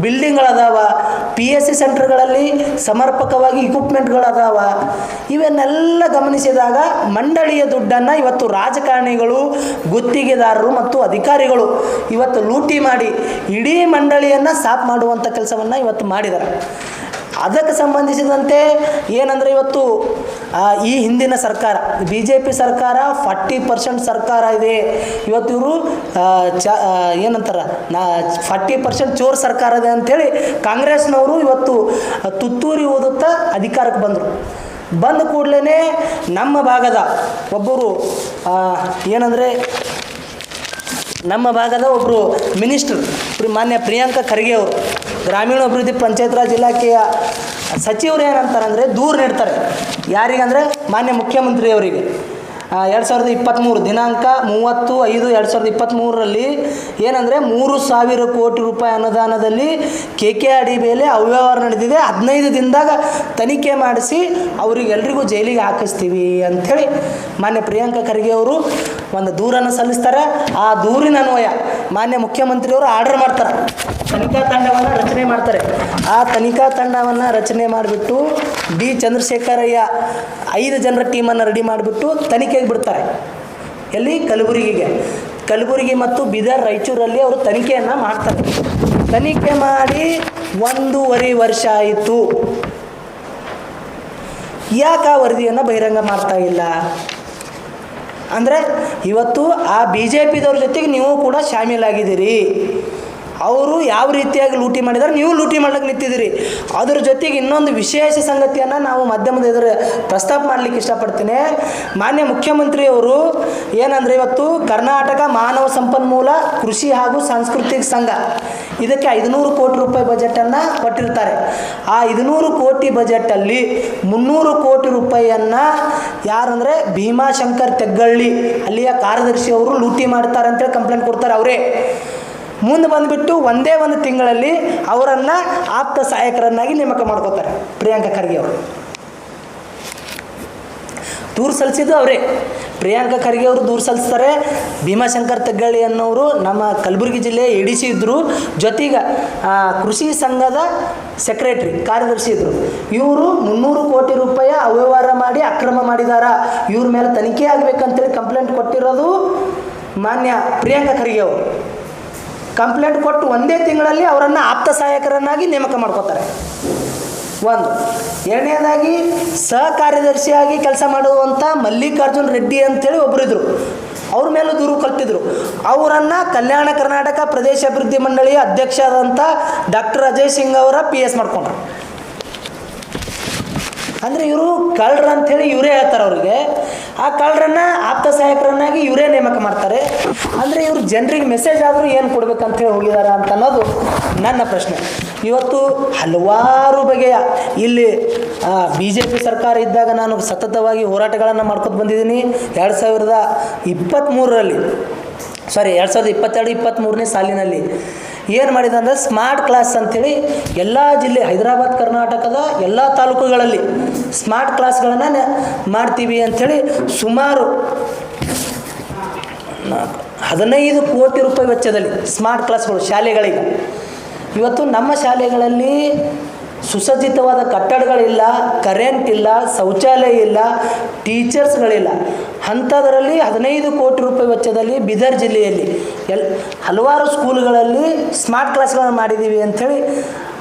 ಬಿಲ್ಡಿಂಗ್ಗಳದಾವ P S C ಸೆಂಟರ್ಗಳಲ್ಲಿ ಸಮರ್ಪಕವಾಗಿ ಇಕ್ವಿಪ್ಮೆಂಟ್ಗಳದಾವ ಇವನ್ನೆಲ್ಲ ಗಮನಿಸಿದಾಗ ಮಂಡಳಿಯ ದುಡ್ಡನ್ನು ಇವತ್ತು ರಾಜಕಾರಣಿಗಳು, ಗುತ್ತಿಗೆದಾರರು ಮತ್ತು ಅಧಿಕಾರಿಗಳು ಇವತ್ತು ಲೂಟಿ ಮಾಡಿ ಇಡೀ ಮಂಡಳಿಯನ್ನು ಸಾಫ್ ಮಾಡುವಂಥ ಕೆಲಸವನ್ನು ಇವತ್ತು ಮಾಡಿದ್ದಾರೆ ಅದಕ್ಕೆ ಸಂಬಂಧಿಸಿದಂತೆ ಏನಂದರೆ ಇವತ್ತು ಈ ಹಿಂದಿನ ಸರ್ಕಾರ ಬಿ ಜೆ ಪಿ ಸರ್ಕಾರ, ಫಾರ್ಟಿ ಪರ್ಸೆಂಟ್ ಸರ್ಕಾರ ಇದೆ. ಇವತ್ತು ಇವರು ಚ ಏನಂತಾರೆ, ನಾ, ಫಾರ್ಟಿ ಪರ್ಸೆಂಟ್ ಚೋರ್ ಸರ್ಕಾರ ಇದೆ ಅಂಥೇಳಿ ಕಾಂಗ್ರೆಸ್ನವರು ಇವತ್ತು ತುತ್ತೂರಿ ಓದುತ್ತಾ ಅಧಿಕಾರಕ್ಕೆ ಬಂದರು. ಬಂದ ಕೂಡಲೇ ನಮ್ಮ ಭಾಗದ ಒಬ್ಬರು ಏನಂದರೆ, ನಮ್ಮ ಭಾಗದ ಒಬ್ಬರು ಮಿನಿಸ್ಟ್ರ್ ಮಾನ್ಯ ಪ್ರಿಯಾಂಕ ಖರ್ಗೆ ಅವರು. ಗ್ರಾಮೀಣಾಭಿವೃದ್ಧಿ ಪಂಚಾಯತ್ ರಾಜ್ ಇಲಾಖೆಯ ಸಚಿವರು ಏನಂತಾರಂದರೆ ದೂರು ನೀಡ್ತಾರೆ. ಯಾರಿಗಂದರೆ ಮಾನ್ಯ ಮುಖ್ಯಮಂತ್ರಿಯವರಿಗೆ ಎರಡು ಸಾವಿರದ ಇಪ್ಪತ್ತ್ಮೂರು ದಿನಾಂಕ ಮೂವತ್ತು ಐದು ಎರಡು ಸಾವಿರದ ಇಪ್ಪತ್ತ್ಮೂರರಲ್ಲಿ ಏನಂದರೆ ಮೂರು ಸಾವಿರ ಕೋಟಿ ರೂಪಾಯಿ ಅನುದಾನದಲ್ಲಿ ಕೆ ಕೆ ಆರ್ ಡಿ ಮೇಲೆ ಅವ್ಯವಹಾರ ನಡೆದಿದೆ. ಹದಿನೈದು ದಿನದಾಗ ತನಿಖೆ ಮಾಡಿಸಿ ಅವರಿಗೆಲ್ರಿಗೂ ಜೈಲಿಗೆ ಹಾಕಿಸ್ತೀವಿ ಅಂಥೇಳಿ ಮಾನ್ಯ ಪ್ರಿಯಾಂಕ ಖರ್ಗೆ ಅವರು ಒಂದು ದೂರನ್ನು ಸಲ್ಲಿಸ್ತಾರೆ. ಆ ದೂರಿನ ಅನ್ವಯ ಮಾನ್ಯ ಮುಖ್ಯಮಂತ್ರಿಯವರು ಆರ್ಡರ್ ಮಾಡ್ತಾರೆ. ತನಿಖಾ ತಂಡವನ್ನು ರಚನೆ ಮಾಡ್ತಾರೆ. ಆ ತನಿಖಾ ತಂಡವನ್ನು ರಚನೆ ಮಾಡಿಬಿಟ್ಟು ಡಿ ಚಂದ್ರಶೇಖರಯ್ಯ ಐದು ಜನರ ಟೀಮನ್ನು ರೆಡಿ ಮಾಡಿಬಿಟ್ಟು ತನಿಖೆಗೆ ಬಿಡ್ತಾರೆ. ಎಲ್ಲಿ? ಕಲಬುರಗಿಗೆ. ಕಲಬುರಗಿ ಮತ್ತು ಬೀದರ್ ರಾಯಚೂರಲ್ಲಿ ಅವರು ತನಿಖೆಯನ್ನು ಮಾಡ್ತಾರೆ. ತನಿಖೆ ಮಾಡಿ ಒಂದೂವರೆ ವರ್ಷ ಆಯಿತು. ಯಾಕೆ ಆ ವರದಿಯನ್ನು ಬಹಿರಂಗ ಮಾಡ್ತಾ ಇಲ್ಲ? ಅಂದರೆ ಇವತ್ತು ಆ ಬಿ ಜೆ ಪಿದವ್ರ ಜೊತೆಗೆ ನೀವು ಕೂಡ ಶಾಮೀಲಾಗಿದ್ದೀರಿ. ಅವರು ಯಾವ ರೀತಿಯಾಗಿ ಲೂಟಿ ಮಾಡಿದ್ದಾರೆ, ನೀವು ಲೂಟಿ ಮಾಡ್ಲಿಕ್ಕೆ ನಿಂತಿದ್ದೀರಿ. ಅದ್ರ ಜೊತೆಗೆ ಇನ್ನೊಂದು ವಿಶೇಷ ಸಂಗತಿಯನ್ನು ನಾವು ಮಾಧ್ಯಮದ ಎದುರು ಪ್ರಸ್ತಾಪ ಮಾಡಲಿಕ್ಕೆ ಇಷ್ಟಪಡ್ತೀನಿ. ಮಾನ್ಯ ಮುಖ್ಯಮಂತ್ರಿಯವರು ಏನಂದರೆ ಇವತ್ತು ಕರ್ನಾಟಕ ಮಾನವ ಸಂಪನ್ಮೂಲ ಕೃಷಿ ಹಾಗೂ ಸಾಂಸ್ಕೃತಿಕ ಸಂಘ, ಇದಕ್ಕೆ ಐದುನೂರು ಕೋಟಿ ರೂಪಾಯಿ ಬಜೆಟನ್ನು ಕೊಟ್ಟಿರ್ತಾರೆ. ಆ ಐದುನೂರು ಕೋಟಿ ಬಜೆಟಲ್ಲಿ ಮುನ್ನೂರು ಕೋಟಿ ರೂಪಾಯಿಯನ್ನು ಯಾರಂದರೆ ಭೀಮಾಶಂಕರ್ ತೆಗ್ಗಳ್ಳಿ, ಅಲ್ಲಿಯ ಕಾರ್ಯದರ್ಶಿ ಅವರು ಲೂಟಿ ಮಾಡ್ತಾರೆ ಅಂತೇಳಿ ಕಂಪ್ಲೇಂಟ್ ಕೊಡ್ತಾರೆ ಅವರೇ. ಮುಂದೆ ಬಂದುಬಿಟ್ಟು ಒಂದೇ ಒಂದು ತಿಂಗಳಲ್ಲಿ ಅವರನ್ನು ಆಪ್ತ ಸಹಾಯಕರನ್ನಾಗಿ ನೇಮಕ ಮಾಡ್ಕೋತಾರೆ, ಪ್ರಿಯಾಂಕ ಖರ್ಗೆ ಅವರು. ದೂರು ಸಲ್ಲಿಸಿದ್ದು ಅವರೇ. ಪ್ರಿಯಾಂಕ ಖರ್ಗೆ ಅವರು ದೂರು ಸಲ್ಲಿಸ್ತಾರೆ. ಭೀಮಾಶಂಕರ್ ತೆಗ್ಗಳ್ಳಿ ಅನ್ನೋರು ನಮ್ಮ ಕಲಬುರಗಿ ಜಿಲ್ಲೆ ಎ ಡಿ ಸಿ ಇದ್ದರು ಜೊತೆಗೆ ಕೃಷಿ ಸಂಘದ ಸೆಕ್ರೆಟ್ರಿ ಕಾರ್ಯದರ್ಶಿ ಇದ್ದರು ಇವರು ಮುನ್ನೂರು ಕೋಟಿ ರೂಪಾಯಿ ಅವ್ಯವಹಾರ ಮಾಡಿ ಅಕ್ರಮ ಮಾಡಿದಾರ. ಇವ್ರ ಮೇಲೆ ತನಿಖೆ ಆಗಬೇಕಂತೇಳಿ ಕಂಪ್ಲೇಂಟ್ ಕೊಟ್ಟಿರೋದು ಮಾನ್ಯ ಪ್ರಿಯಾಂಕ ಖರ್ಗೆ ಅವರು. ಕಂಪ್ಲೇಂಟ್ ಕೊಟ್ಟು ಒಂದೇ ತಿಂಗಳಲ್ಲಿ ಅವರನ್ನು ಆಪ್ತ ಸಹಾಯಕರನ್ನಾಗಿ ನೇಮಕ ಮಾಡ್ಕೋತಾರೆ. ಒಂದು, ಎರಡನೇದಾಗಿ ಸಹ ಕಾರ್ಯದರ್ಶಿಯಾಗಿ ಕೆಲಸ ಮಾಡುವಂಥ ಮಲ್ಲಿಕಾರ್ಜುನ್ ರೆಡ್ಡಿ ಅಂತೇಳಿ ಒಬ್ಬರಿದ್ದರು ಅವ್ರ ಮೇಲೂ ದೂರು ಕಲ್ತಿದ್ರು. ಅವರನ್ನು ಕಲ್ಯಾಣ ಕರ್ನಾಟಕ ಪ್ರದೇಶ ಅಭಿವೃದ್ಧಿ ಮಂಡಳಿಯ ಅಧ್ಯಕ್ಷ ಆದಂಥ ಡಾಕ್ಟರ್ ಅಜಯ್ ಸಿಂಗ್ ಅವರ ಪಿ ಎಸ್ ಮಾಡ್ಕೊಂಡ್ರು. ಅಂದರೆ ಇವರು ಕಳ್ಳರು ಅಂಥೇಳಿ ಇವರೇ ಹೇಳ್ತಾರೆ ಅವ್ರಿಗೆ. ಆ ಕಳ್ಳರನ್ನ ಆಪ್ತ ಸಹಾಯಕರನ್ನಾಗಿ ಇವರೇ ನೇಮಕ ಮಾಡ್ತಾರೆ. ಅಂದರೆ ಇವರು ಜನರಿಗೆ ಮೆಸೇಜ್ ಆದರೂ ಏನು ಕೊಡ್ಬೇಕಂತೇಳಿ ಹೋಗಿದ್ದಾರೆ ಅಂತ ಅನ್ನೋದು ನನ್ನ ಪ್ರಶ್ನೆ. ಇವತ್ತು ಹಲವಾರು ಬಗೆಯ ಇಲ್ಲಿ ಬಿ ಜೆ ಪಿ ಸರ್ಕಾರ ಇದ್ದಾಗ ನಾನು ಸತತವಾಗಿ ಹೋರಾಟಗಳನ್ನು ಮಾಡ್ಕೊಂಡು ಬಂದಿದ್ದೀನಿ. ಎರಡು ಸಾವಿರದ ಇಪ್ಪತ್ತ್ಮೂರರಲ್ಲಿ ಸಾರಿ ಎರಡು ಸಾವಿರದ ಇಪ್ಪತ್ತೆರಡು ಇಪ್ಪತ್ತ್ಮೂರನೇ ಸಾಲಿನಲ್ಲಿ. ಏನು ಮಾಡಿದ ಅಂದರೆ ಸ್ಮಾರ್ಟ್ ಕ್ಲಾಸ್ ಅಂಥೇಳಿ ಎಲ್ಲ ಜಿಲ್ಲೆ, ಹೈದರಾಬಾದ್, ಕರ್ನಾಟಕದ ಎಲ್ಲ ತಾಲೂಕುಗಳಲ್ಲಿ ಸ್ಮಾರ್ಟ್ ಕ್ಲಾಸ್ಗಳನ್ನು ಮಾಡ್ತೀವಿ ಅಂಥೇಳಿ ಸುಮಾರು ಹದಿನೈದು ಕೋಟಿ ರೂಪಾಯಿ ವೆಚ್ಚದಲ್ಲಿ ಸ್ಮಾರ್ಟ್ ಕ್ಲಾಸ್ಗಳು ಶಾಲೆಗಳಿಗೆ. ಇವತ್ತು ನಮ್ಮ ಶಾಲೆಗಳಲ್ಲಿ ಸುಸಜ್ಜಿತವಾದ ಕಟ್ಟಡಗಳಿಲ್ಲ, ಕರೆಂಟ್ ಇಲ್ಲ, ಶೌಚಾಲಯ ಇಲ್ಲ, ಟೀಚರ್ಸ್ಗಳಿಲ್ಲ. ಅಂಥದ್ರಲ್ಲಿ ಹದಿನೈದು ಕೋಟಿ ರೂಪಾಯಿ ವೆಚ್ಚದಲ್ಲಿ ಬೀದರ್ ಜಿಲ್ಲೆಯಲ್ಲಿ ಎಲ್ ಹಲವಾರು ಸ್ಕೂಲ್ಗಳಲ್ಲಿ ಸ್ಮಾರ್ಟ್ ಕ್ಲಾಸ್ಗಳನ್ನು ಮಾಡಿದ್ದೀವಿ ಅಂಥೇಳಿ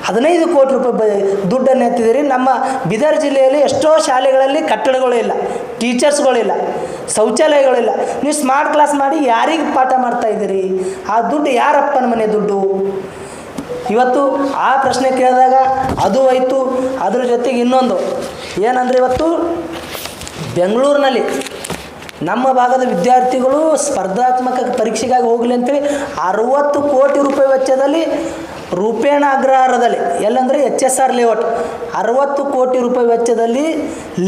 ಹದಿನೈದು ಕೋಟಿ ರೂಪಾಯಿ ದುಡ್ಡನ್ನು ಎತ್ತಿದ್ದೀರಿ. ನಮ್ಮ ಬೀದರ್ ಜಿಲ್ಲೆಯಲ್ಲಿ ಎಷ್ಟೋ ಶಾಲೆಗಳಲ್ಲಿ ಕಟ್ಟಡಗಳು ಇಲ್ಲ ಟೀಚರ್ಸ್ಗಳಿಲ್ಲ ಶೌಚಾಲಯಗಳಿಲ್ಲ ನೀವು ಸ್ಮಾರ್ಟ್ ಕ್ಲಾಸ್ ಮಾಡಿ ಯಾರಿಗೆ ಪಾಠ ಮಾಡ್ತಾ ಇದ್ದೀರಿ? ಆ ದುಡ್ಡು ಯಾರಪ್ಪನ ಮನೆ ದುಡ್ಡು? ಇವತ್ತು ಆ ಪ್ರಶ್ನೆ ಕೇಳಿದಾಗ ಅದು ಆಯಿತು ಅದ್ರ ಜೊತೆಗೆ ಇನ್ನೊಂದು. ಏನಂದರೆ ಇವತ್ತು ಬೆಂಗಳೂರಿನಲ್ಲಿ ನಮ್ಮ ಭಾಗದ ವಿದ್ಯಾರ್ಥಿಗಳು ಸ್ಪರ್ಧಾತ್ಮಕ ಪರೀಕ್ಷೆಗಾಗಿ ಹೋಗಲಿ ಅಂತೇಳಿ ಅರುವತ್ತು ಕೋಟಿ ರೂಪಾಯಿ ವೆಚ್ಚದಲ್ಲಿ ರೂಪೇಣ ಅಗ್ರಹಾರದಲ್ಲಿ, ಎಲ್ಲಂದರೆ ಎಚ್ ಎಸ್ ಆರ್ ಲೇಔಟ್ ಅರುವತ್ತು ಕೋಟಿ ರೂಪಾಯಿ ವೆಚ್ಚದಲ್ಲಿ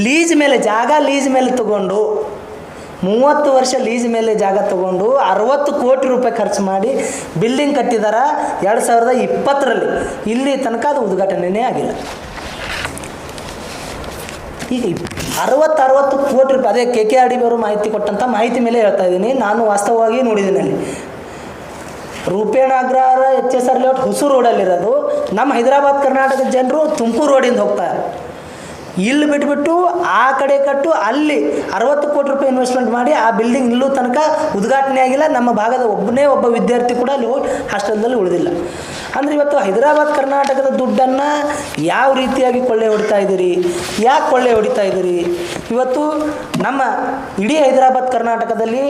ಲೀಜ್ ಮೇಲೆ, ಜಾಗ ಲೀಜ್ ಮೇಲೆ ತಗೊಂಡು ಮೂವತ್ತು ವರ್ಷ ಲೀಸ್ ಮೇಲೆ ಜಾಗ ತಗೊಂಡು ಅರವತ್ತು ಕೋಟಿ ರೂಪಾಯಿ ಖರ್ಚು ಮಾಡಿ ಬಿಲ್ಡಿಂಗ್ ಕಟ್ಟಿದಾರ ಎರಡು ಸಾವಿರದ ಇಪ್ಪತ್ತರಲ್ಲಿ. ಇಲ್ಲಿ ತನಕ ಅದು ಉದ್ಘಾಟನೆಯೇ ಆಗಿಲ್ಲ. ಈಗ ಅರವತ್ತು ಅರವತ್ತು ಕೋಟಿ ರೂಪಾಯಿ, ಅದೇ ಕೆ ಕೆ ಆರ್ ಡಿ ಅವರು ಮಾಹಿತಿ ಕೊಟ್ಟಂಥ ಮಾಹಿತಿ ಮೇಲೆ ಹೇಳ್ತಾ ಇದ್ದೀನಿ. ನಾನು ವಾಸ್ತವವಾಗಿ ನೋಡಿದ್ದೀನಿ ಅಲ್ಲಿ. Rupena Agrahara, H S R layout Hosur ರೋಡಲ್ಲಿರೋದು ನಮ್ಮ ಹೈದರಾಬಾದ್, ಕರ್ನಾಟಕದ ಜನರು ತುಮಕೂರು ರೋಡಿಂದ ಹೋಗ್ತಾರೆ ಇಲ್ಲಿ ಬಿಟ್ಬಿಟ್ಟು ಆ ಕಡೆ ಕಟ್ಟು ಅಲ್ಲಿ ಅರವತ್ತು ಕೋಟಿ ರೂಪಾಯಿ ಇನ್ವೆಸ್ಟ್ಮೆಂಟ್ ಮಾಡಿ ಆ ಬಿಲ್ಡಿಂಗ್ ಇಲ್ಲೂ ತನಕ ಉದ್ಘಾಟನೆ ಆಗಿಲ್ಲ. ನಮ್ಮ ಭಾಗದ ಒಬ್ಬನೇ ಒಬ್ಬ ವಿದ್ಯಾರ್ಥಿ ಕೂಡ ಅಲ್ಲಿ ಹೋಗಿ ಹಾಸ್ಟೆಲ್ದಲ್ಲಿ ಉಳಿದಿಲ್ಲ. ಅಂದರೆ ಇವತ್ತು ಹೈದರಾಬಾದ್ ಕರ್ನಾಟಕದ ದುಡ್ಡನ್ನು ಯಾವ ರೀತಿಯಾಗಿ ಕೊಳ್ಳೆ ಹೊಡಿತಾ ಇದ್ದೀರಿ? ಯಾಕೆ ಕೊಳ್ಳೆ ಹೊಡಿತಾ ಇದ್ದೀರಿ? ಇವತ್ತು ನಮ್ಮ ಇಡೀ ಹೈದರಾಬಾದ್ ಕರ್ನಾಟಕದಲ್ಲಿ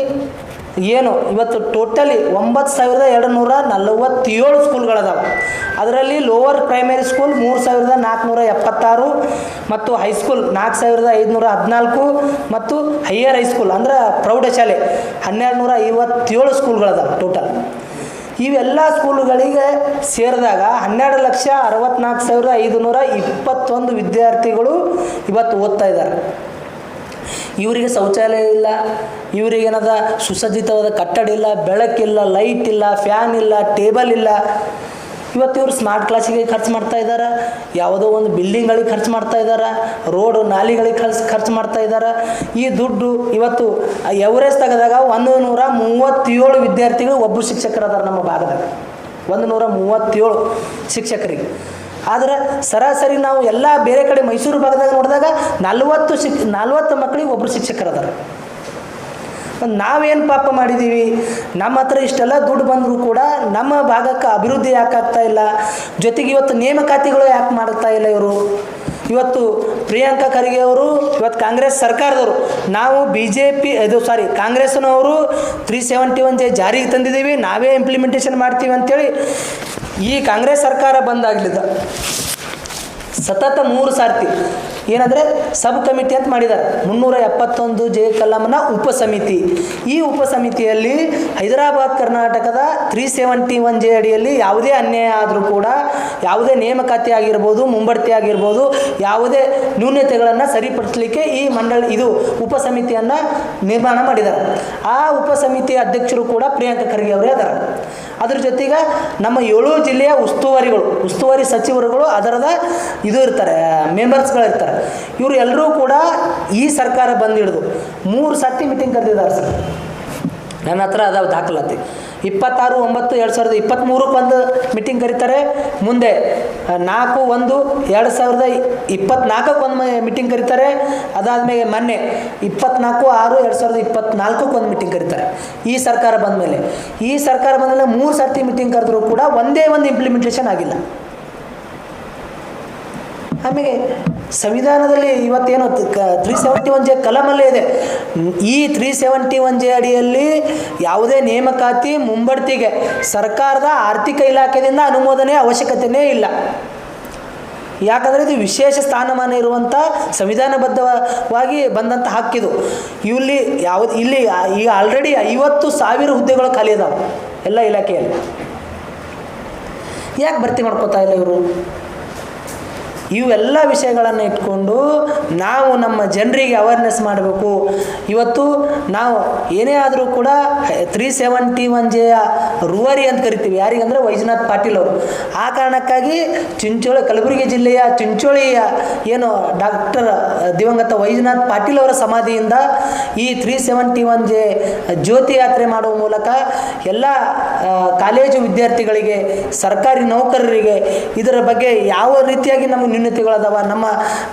ಏನು, ಇವತ್ತು ಟೋಟಲಿ ಒಂಬತ್ತು ಸಾವಿರದ ಎರಡು ನೂರ ನಲವತ್ತೇಳು ಸ್ಕೂಲ್ಗಳದಾವೆ. ಅದರಲ್ಲಿ ಲೋವರ್ ಪ್ರೈಮರಿ ಸ್ಕೂಲ್ ಮೂರು ಸಾವಿರದ ನಾಲ್ಕುನೂರ ಎಪ್ಪತ್ತಾರು ಮತ್ತು ಹೈಸ್ಕೂಲ್ ನಾಲ್ಕು ಸಾವಿರದ ಐದುನೂರ ಹದಿನಾಲ್ಕು ಮತ್ತು ಹೈಯರ್ ಹೈಸ್ಕೂಲ್ ಅಂದ್ರೆ ಪ್ರೌಢಶಾಲೆ ಹನ್ನೆರಡು ನೂರ ಐವತ್ತೇಳು ಸ್ಕೂಲ್ಗಳದಾವೆ ಟೋಟಲ್. ಇವೆಲ್ಲ ಸ್ಕೂಲುಗಳಿಗೆ ಸೇರಿದಾಗ ಹನ್ನೆರಡು ಲಕ್ಷ ಅರವತ್ನಾಲ್ಕು ಸಾವಿರದ ಐದುನೂರ ಇಪ್ಪತ್ತೊಂದು ವಿದ್ಯಾರ್ಥಿಗಳು ಇವತ್ತು ಓದ್ತಾ ಇದ್ದಾರೆ. ಇವರಿಗೆ ಶೌಚಾಲಯ ಇಲ್ಲ ಇವರಿಗೇನದ ಸುಸಜ್ಜಿತವಾದ ಕಟ್ಟಡ ಇಲ್ಲ, ಬೆಳಕಿಲ್ಲ, ಲೈಟ್ ಇಲ್ಲ, ಫ್ಯಾನ್ ಇಲ್ಲ, ಟೇಬಲ್ ಇಲ್ಲ. ಇವತ್ತು ಇವರು ಸ್ಮಾರ್ಟ್ ಕ್ಲಾಸಿಗೆ ಖರ್ಚು ಮಾಡ್ತಾ ಇದ್ದಾರೆ ಯಾವುದೋ ಒಂದು ಬಿಲ್ಡಿಂಗ್ಗಳಿಗೆ ಖರ್ಚು ಮಾಡ್ತಾ ಇದ್ದಾರೆ ರೋಡು ನಾಲಿಗಳಿಗೆ ಖರ್ಚು ಖರ್ಚು ಮಾಡ್ತಾ ಇದ್ದಾರೆ ಈ ದುಡ್ಡು ಇವತ್ತು ಎವರೇಜ್ ತೆಗೆದಾಗ ಒಂದು ನೂರ ಮೂವತ್ತೇಳು ವಿದ್ಯಾರ್ಥಿಗಳು ಒಬ್ಬರು ಶಿಕ್ಷಕರದಾರ ನಮ್ಮ ಭಾಗದಾಗ. ಒಂದು ನೂರ ಮೂವತ್ತೇಳು ಶಿಕ್ಷಕರಿಗೆ. ಆದರೆ ಸರಾಸರಿ ನಾವು ಎಲ್ಲ ಬೇರೆ ಕಡೆ ಮೈಸೂರು ಭಾಗದಾಗ ನೋಡಿದಾಗ ನಲ್ವತ್ತು ಶಿಕ್, ನಲ್ವತ್ತು ಮಕ್ಕಳಿಗೆ ಒಬ್ಬರು ಶಿಕ್ಷಕರದಾರ ನಾವೇನು ಪಾಪ ಮಾಡಿದ್ದೀವಿ ನಮ್ಮ ಹತ್ರ ಇಷ್ಟೆಲ್ಲ ದುಡ್ಡು ಬಂದರೂ ಕೂಡ ನಮ್ಮ ಭಾಗಕ್ಕೆ ಅಭಿವೃದ್ಧಿ ಯಾಕೆ ಆಗ್ತಾ ಇಲ್ಲ? ಜೊತೆಗೆ ಇವತ್ತು ನೇಮಕಾತಿಗಳು ಯಾಕೆ ಮಾಡ್ತಾ ಇಲ್ಲ ಇವರು? ಇವತ್ತು ಪ್ರಿಯಾಂಕಾ ಖರ್ಗೆ ಅವರು, ಇವತ್ತು ಕಾಂಗ್ರೆಸ್ ಸರ್ಕಾರದವರು, ನಾವು ಬಿ ಜೆ ಪಿ ಇದು ಸಾರಿ ಕಾಂಗ್ರೆಸ್ನವರು ತ್ರೀ ಸೆವೆಂಟಿ ಒನ್ ಜೆ ಜಾರಿಗೆ ತಂದಿದ್ದೀವಿ, ನಾವೇ ಇಂಪ್ಲಿಮೆಂಟೇಷನ್ ಮಾಡ್ತೀವಿ ಅಂತೇಳಿ ಈ ಕಾಂಗ್ರೆಸ್ ಸರ್ಕಾರ ಬಂದಾಗಲಿದ್ದ ಸತತ ಮೂರು ಸಾರ್ತಿ. ಏನಂದರೆ ಸಬ್ ಕಮಿಟಿ ಅಂತ ಮಾಡಿದ್ದಾರೆ ಮುನ್ನೂರ ಎಪ್ಪತ್ತೊಂದು ಜೆ ಕಲಾಂನ ಉಪಸಮಿತಿ. ಈ ಉಪಸಮಿತಿಯಲ್ಲಿ ಹೈದರಾಬಾದ್ ಕರ್ನಾಟಕದ ತ್ರೀ ಸೆವೆಂಟಿ ಒನ್ ಜೆ ಅಡಿಯಲ್ಲಿ ಯಾವುದೇ ಅನ್ಯಾಯ ಆದರೂ ಕೂಡ ಯಾವುದೇ ನೇಮಕಾತಿ ಆಗಿರ್ಬೋದು, ಮುಂಬಡ್ತಿ ಆಗಿರ್ಬೋದು, ಯಾವುದೇ ನ್ಯೂನ್ಯತೆಗಳನ್ನು ಸರಿಪಡಿಸಲಿಕ್ಕೆ ಈ ಮಂಡಳಿ ಇದು ಉಪಸಮಿತಿಯನ್ನು ನಿರ್ಮಾಣ ಮಾಡಿದ್ದಾರೆ ಆ ಉಪಸಮಿತಿಯ ಅಧ್ಯಕ್ಷರು ಕೂಡ ಪ್ರಿಯಾಂಕ ಖರ್ಗೆ ಅವರೇ ಅದಾರ. ಅದ್ರ ಜೊತೆಗೆ ನಮ್ಮ ಏಳು ಜಿಲ್ಲೆಯ ಉಸ್ತುವಾರಿಗಳು, ಉಸ್ತುವಾರಿ ಸಚಿವರುಗಳು ಅದರದ ಇದು ಇರ್ತಾರೆ ಮೆಂಬರ್ಸ್ಗಳು ಇರ್ತಾರೆ ಇವರು ಎಲ್ಲರೂ ಕೂಡ ಈ ಸರ್ಕಾರ ಬಂದು ಹಿಡಿದು ಮೂರು ಸರ್ತಿ ಮೀಟಿಂಗ್ ಕರೆದಿದ್ದಾರೆ ಸರ್. ನನ್ನ ಹತ್ರ ಅದಾವ ದಾಖಲಾತಿ. ಇಪ್ಪತ್ತಾರು, ಒಂಬತ್ತು, ಎರಡು ಸಾವಿರದ ಇಪ್ಪತ್ತ್ಮೂರಕ್ಕೆ ಒಂದು ಮೀಟಿಂಗ್ ಕರೀತಾರೆ. ಮುಂದೆ ನಾಲ್ಕು, ಒಂದು, ಎರಡು ಸಾವಿರದ ಇಪ್ಪತ್ತ್ನಾಲ್ಕಕ್ಕೆ ಒಂದು ಮೀಟಿಂಗ್ ಕರೀತಾರೆ. ಅದಾದಮೇಲೆ ಮೊನ್ನೆ, ಇಪ್ಪತ್ನಾಲ್ಕು, ಆರು, ಎರಡು ಸಾವಿರದ ಇಪ್ಪತ್ತ್ನಾಲ್ಕಕ್ಕೆ ಒಂದು ಮೀಟಿಂಗ್ ಕರೀತಾರೆ. ಈ ಸರ್ಕಾರ ಬಂದ ಮೇಲೆ ಈ ಸರ್ಕಾರ ಬಂದ ಮೇಲೆ ಮೂರು ಸರ್ತಿ ಮೀಟಿಂಗ್ ಕರೆದ್ರೂ ಕೂಡ ಒಂದೇ ಒಂದು ಇಂಪ್ಲಿಮೆಂಟೇಷನ್ ಆಗಿಲ್ಲ. ಆಮೇಲೆ ಸಂವಿಧಾನದಲ್ಲಿ ಇವತ್ತೇನು ತ್ರೀ ಸೆವೆಂಟಿ ಒನ್ ಜೆ ಕಲಮಲ್ಲೇ ಇದೆ. ಈ ತ್ರೀ ಸೆವೆಂಟಿ ಒನ್ ಜೆ ಅಡಿಯಲ್ಲಿ ಯಾವುದೇ ನೇಮಕಾತಿ ಮುಂಬಡ್ತಿಗೆ ಸರ್ಕಾರದ ಆರ್ಥಿಕ ಇಲಾಖೆಯಿಂದ ಅನುಮೋದನೆ ಅವಶ್ಯಕತೆಯೇ ಇಲ್ಲ. ಯಾಕಂದರೆ ಇದು ವಿಶೇಷ ಸ್ಥಾನಮಾನ ಇರುವಂಥ ಸಂವಿಧಾನಬದ್ಧವಾಗಿ ಬಂದಂಥ ಹಕ್ಕಿದು ಇಲ್ಲಿ ಯಾವ್ದು ಇಲ್ಲಿ ಈಗ ಆಲ್ರೆಡಿ ಐವತ್ತು ಸಾವಿರ ಹುದ್ದೆಗಳು ಖಾಲಿ ಇದಾವೆ ಎಲ್ಲ ಇಲಾಖೆಯಲ್ಲಿ. ಯಾಕೆ ಭರ್ತಿ ಮಾಡ್ಕೋತಾ ಇಲ್ಲ ಇವರು? ಇವೆಲ್ಲ ವಿಷಯಗಳನ್ನು ಇಟ್ಕೊಂಡು ನಾವು ನಮ್ಮ ಜನರಿಗೆ ಅವೇರ್ನೆಸ್ ಮಾಡಬೇಕು. ಇವತ್ತು ನಾವು ಏನೇ ಆದರೂ ಕೂಡ ತ್ರೀ ಸೆವೆಂಟಿ ಒನ್ ಜೆಯ ರೂವರಿ ಅಂತ ಕರಿತೀವಿ. ಯಾರಿಗಂದರೆ ವೈಜನಾಥ್ ಪಾಟೀಲ್ ಅವರು. ಆ ಕಾರಣಕ್ಕಾಗಿ ಚಿಂಚೋಳಿ, ಕಲಬುರಗಿ ಜಿಲ್ಲೆಯ ಚಿಂಚೋಳಿಯ ಏನು ಡಾಕ್ಟರ್ ದಿವಂಗತ ವೈಜನಾಥ್ ಪಾಟೀಲ್ ಅವರ ಸಮಾಧಿಯಿಂದ ಈ ತ್ರೀ ಸೆವೆಂಟಿ ಒನ್ ಜೆ ಜ್ಯೋತಿ ಯಾತ್ರೆ ಮಾಡುವ ಮೂಲಕ ಎಲ್ಲ ಕಾಲೇಜು ವಿದ್ಯಾರ್ಥಿಗಳಿಗೆ, ಸರ್ಕಾರಿ ನೌಕರರಿಗೆ ಇದರ ಬಗ್ಗೆ ಯಾವ ರೀತಿಯಾಗಿ ನಮಗೆ ನ್ಯೂನತೆಗಳದಾವ. ನಮ್ಮ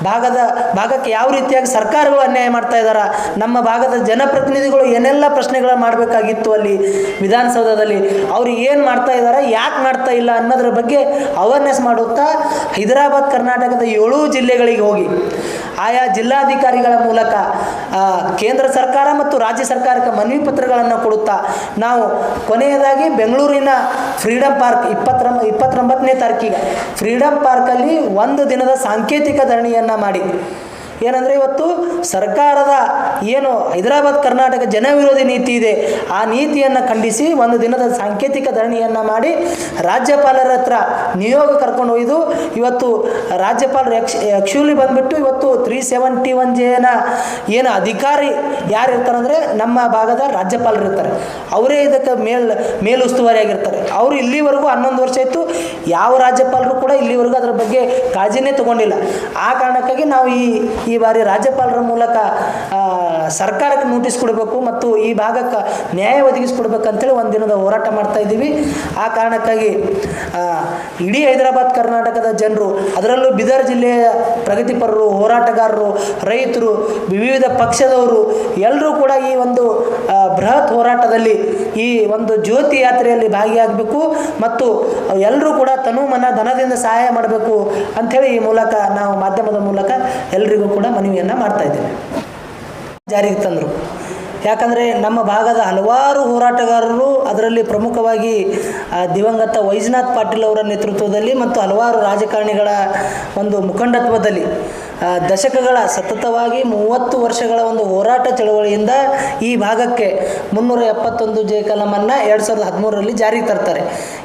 ಭಾಗದ, ಭಾಗಕ್ಕೆ ಯಾವ ರೀತಿಯಾಗಿ ಸರ್ಕಾರಗಳು ಅನ್ಯಾಯ ಮಾಡ್ತಾ ಇದ್ದಾರೆ ನಮ್ಮ ಭಾಗದ ಜನಪ್ರತಿನಿಧಿಗಳು ಏನೆಲ್ಲ ಪ್ರಶ್ನೆಗಳನ್ನು ಮಾಡಬೇಕಾಗಿತ್ತು ಅಲ್ಲಿ ವಿಧಾನಸೌಧದಲ್ಲಿ, ಅವರು ಏನು ಮಾಡ್ತಾ ಇದ್ದಾರೆ ಯಾಕೆ ಮಾಡ್ತಾ ಇಲ್ಲ ಅನ್ನೋದ್ರ ಬಗ್ಗೆ ಅವೇರ್ನೆಸ್ ಮಾಡುತ್ತಾ ಹೈದರಾಬಾದ್, ಕರ್ನಾಟಕದ ಏಳು ಜಿಲ್ಲೆಗಳಿಗೆ ಹೋಗಿ. ಆಯಾ ಜಿಲ್ಲಾಧಿಕಾರಿಗಳ ಮೂಲಕ ಕೇಂದ್ರ ಸರ್ಕಾರ ಮತ್ತು ರಾಜ್ಯ ಸರ್ಕಾರಕ್ಕೆ ಮನವಿ ಪತ್ರಗಳನ್ನು ಕೊಡುತ್ತಾ, ನಾವು ಕೊನೆಯದಾಗಿ ಬೆಂಗಳೂರಿನ ಫ್ರೀಡಮ್ ಪಾರ್ಕ್ ಇಪ್ಪತ್ತರ, ಇಪ್ಪತ್ತೊಂಬತ್ತನೇ ತಾರೀಕಿಗೆ ಫ್ರೀಡಮ್ ಪಾರ್ಕಲ್ಲಿ ಒಂದು ದಿನದ ಸಾಂಕೇತಿಕ ಧರಣಿಯನ್ನು ಮಾಡಿ ಏನಂದರೆ ಇವತ್ತು ಸರ್ಕಾರದ ಏನು ಹೈದರಾಬಾದ್, ಕರ್ನಾಟಕ ಜನವಿರೋಧಿ ನೀತಿ ಇದೆ. ಆ ನೀತಿಯನ್ನು ಖಂಡಿಸಿ ಒಂದು ದಿನದ ಸಾಂಕೇತಿಕ ಧರಣಿಯನ್ನು ಮಾಡಿ ರಾಜ್ಯಪಾಲರ ಹತ್ರ ನಿಯೋಗ ಕರ್ಕೊಂಡು ಒಯ್ದು ಇವತ್ತು ರಾಜ್ಯಪಾಲರು ಎಕ್ಸ್ ಆ್ಯಕ್ಚುಲಿ ಬಂದುಬಿಟ್ಟು ಇವತ್ತು ತ್ರೀ ಸೆವೆಂಟಿ ಒನ್ ಜೇನ ಏನು ಅಧಿಕಾರಿ ಯಾರು ಇರ್ತಾರೆ ಅಂದರೆ ನಮ್ಮ ಭಾಗದ ರಾಜ್ಯಪಾಲರು ಇರ್ತಾರೆ. ಅವರೇ ಇದಕ್ಕೆ ಮೇಲ್ ಮೇಲುಸ್ತುವಾರಿಯಾಗಿರ್ತಾರೆ ಅವರು ಇಲ್ಲಿವರೆಗೂ ಹನ್ನೊಂದು ವರ್ಷ ಇತ್ತು ಯಾವ ರಾಜ್ಯಪಾಲರು ಕೂಡ ಇಲ್ಲಿವರೆಗೂ ಅದರ ಬಗ್ಗೆ ಕಾಳಜಿನೇ ತಗೊಂಡಿಲ್ಲ. ಆ ಕಾರಣಕ್ಕಾಗಿ ನಾವು ಈ ಈ ಬಾರಿ ರಾಜ್ಯಪಾಲರ ಮೂಲಕ ಸರ್ಕಾರಕ್ಕೆ ನೋಟಿಸ್ ಕೊಡಬೇಕು ಮತ್ತು ಈ ಭಾಗಕ್ಕೆ ನ್ಯಾಯ ಒದಗಿಸ್ಕೊಡ್ಬೇಕಂತೇಳಿ ಒಂದು ದಿನದ ಹೋರಾಟ ಮಾಡ್ತಾ ಇದ್ದೀವಿ. ಆ ಕಾರಣಕ್ಕಾಗಿ ಇಡೀ ಹೈದರಾಬಾದ್, ಕರ್ನಾಟಕದ ಜನರು, ಅದರಲ್ಲೂ ಬೀದರ್ ಜಿಲ್ಲೆಯ ಪ್ರಗತಿಪರರು, ಹೋರಾಟಗಾರರು, ರೈತರು, ವಿವಿಧ ಪಕ್ಷದವರು ಎಲ್ಲರೂ ಕೂಡ ಈ ಒಂದು ಬೃಹತ್ ಹೋರಾಟದಲ್ಲಿ ಈ ಒಂದು ಜ್ಯೋತಿ ಯಾತ್ರೆಯಲ್ಲಿ ಭಾಗಿಯಾಗಬೇಕು ಮತ್ತು ಎಲ್ಲರೂ ಕೂಡ ತನು ಮನ ಧನದಿಂದ ಸಹಾಯ ಮಾಡಬೇಕು ಅಂಥೇಳಿ ಈ ಮೂಲಕ ನಾವು ಮಾಧ್ಯಮದ ಮೂಲಕ ಎಲ್ಲರಿಗೂ ಕೂಡ ಮನವಿಯನ್ನು ಮಾಡ್ತಾ ಇದ್ದೇವೆ ಜಾರಿಗೆ ತಂದರು. ಯಾಕಂದರೆ ನಮ್ಮ ಭಾಗದ ಹಲವಾರು ಹೋರಾಟಗಾರರು ಅದರಲ್ಲಿ ಪ್ರಮುಖವಾಗಿ ದಿವಂಗತ ವೈಜನಾಥ್ ಪಾಟೀಲ್ ಅವರ ನೇತೃತ್ವದಲ್ಲಿ ಮತ್ತು ಹಲವಾರು ರಾಜಕಾರಣಿಗಳ ಒಂದು ಮುಖಂಡತ್ವದಲ್ಲಿ ದಶಕಗಳ ಸತತವಾಗಿ ಮೂವತ್ತು ವರ್ಷಗಳ ಒಂದು ಹೋರಾಟ ಚಳವಳಿಯಿಂದ ಈ ಭಾಗಕ್ಕೆ ಮುನ್ನೂರ ಎಪ್ಪತ್ತೊಂದು ಜೆ ಕಲಮನ್ನು ಎರಡು ಸಾವಿರದ ಹದಿಮೂರರಲ್ಲಿ ಜಾರಿಗೆ ತರ್ತಾರೆ.